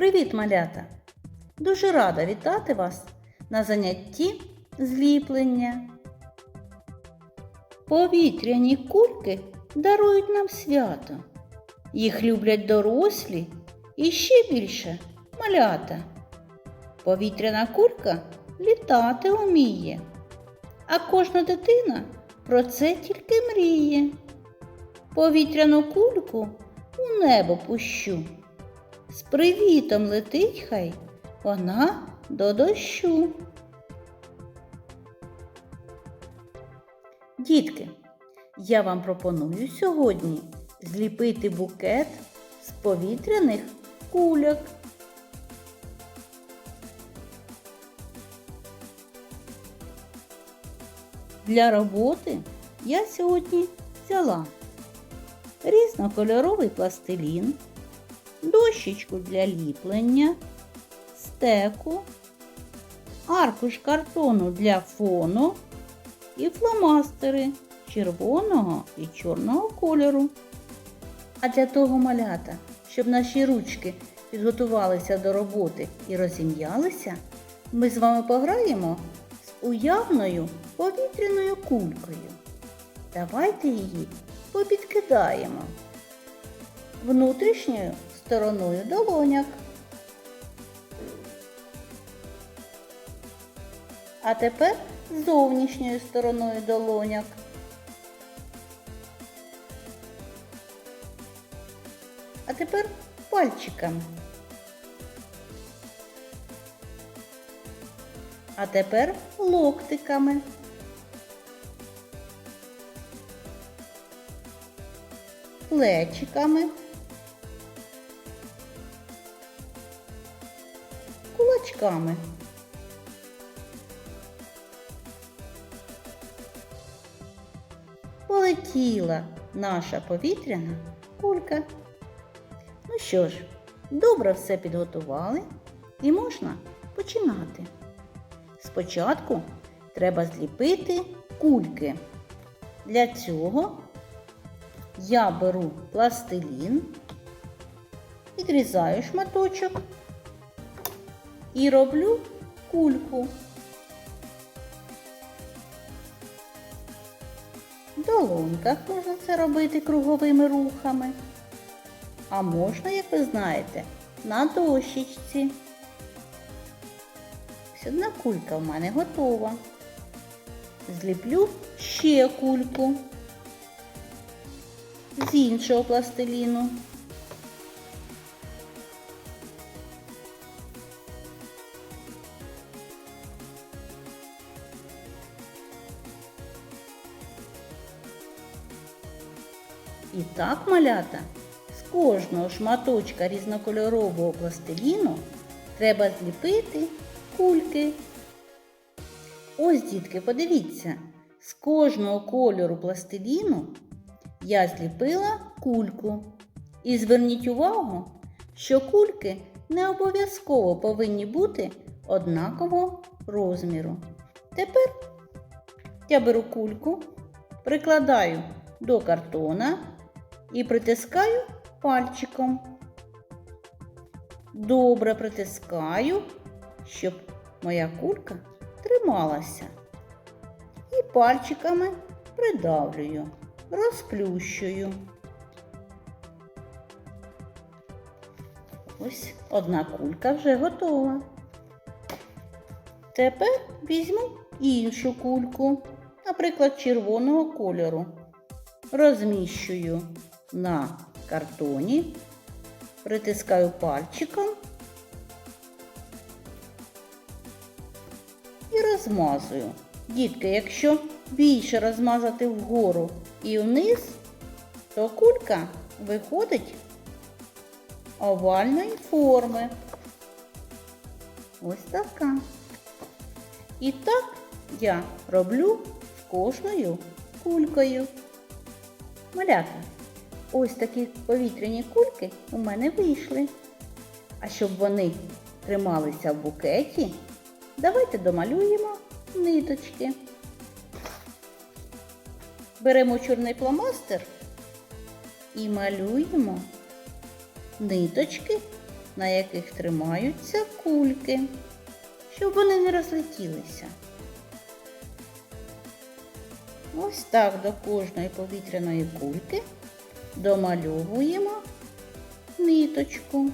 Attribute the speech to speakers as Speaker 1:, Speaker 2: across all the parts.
Speaker 1: Привіт, малята! Дуже рада вітати вас на занятті зліплення. Повітряні кульки дарують нам свято. Їх люблять дорослі і ще більше малята. Повітряна кулька літати вміє, а кожна дитина про це тільки мріє. Повітряну кульку у небо пущу. З привітом летить хай вона до дощу. Дітки, я вам пропоную сьогодні зліпити букет з повітряних кульок. Для роботи я сьогодні взяла різнокольоровий пластилін, дощечку для ліплення, стеку, аркуш картону для фону і фломастери червоного і чорного кольору. А для того малята, щоб наші ручки підготувалися до роботи і розім'ялися, ми з вами пограємо з уявною повітряною кулькою. Давайте її попідкидаємо внутрішньою стороною долоняк. А тепер зовнішньою стороною долоняк. А тепер пальчиками. А тепер локтиками. Плечиками. Кулачками. Полетіла наша повітряна кулька. Ну що ж, добре все підготували і можна починати. Спочатку треба зліпити кульки. Для цього я беру пластилін, відрізаю шматочок і роблю кульку. В долоньках можна це робити круговими рухами. А можна, як ви знаєте, на дощечці. Ось одна кулька в мене готова. Зліплю ще кульку з іншого пластиліну. І так, малята, з кожного шматочка різнокольорового пластиліну треба зліпити кульки. Ось, дітки, подивіться, з кожного кольору пластиліну я зліпила кульку. І зверніть увагу, що кульки не обов'язково повинні бути однакового розміру. Тепер я беру кульку, прикладаю до картона і притискаю пальчиком. Добре притискаю, щоб моя кулька трималася. І пальчиками придавлюю, розплющую. Ось одна кулька вже готова. Тепер візьму іншу кульку, наприклад, червоного кольору. Розміщую на картоні, притискаю пальчиком і розмазую. Дітки, якщо більше розмазати вгору і вниз, то кулька виходить овальної форми. Ось така. І так я роблю з кожною кулькою. Малята, ось такі повітряні кульки у мене вийшли. А щоб вони трималися в букеті, давайте домалюємо ниточки. Беремо чорний фломастер і малюємо ниточки на яких тримаються кульки, щоб вони не розлетілися. Ось так до кожної повітряної кульки домальовуємо ниточку.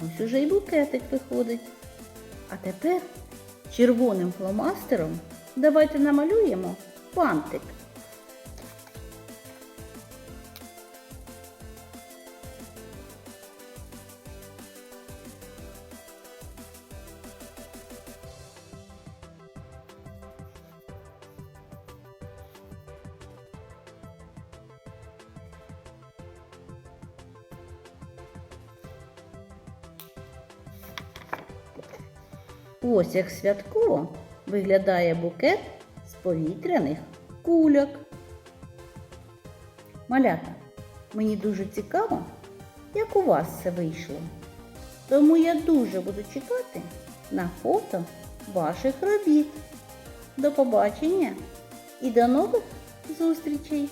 Speaker 1: Ось уже і букетик виходить. А тепер червоним фломастером давайте намалюємо бантик. Ось як святково виглядає букет з повітряних кульок. Малята, мені дуже цікаво, як у вас це вийшло. Тому я дуже буду чекати на фото ваших робіт. До побачення і до нових зустрічей!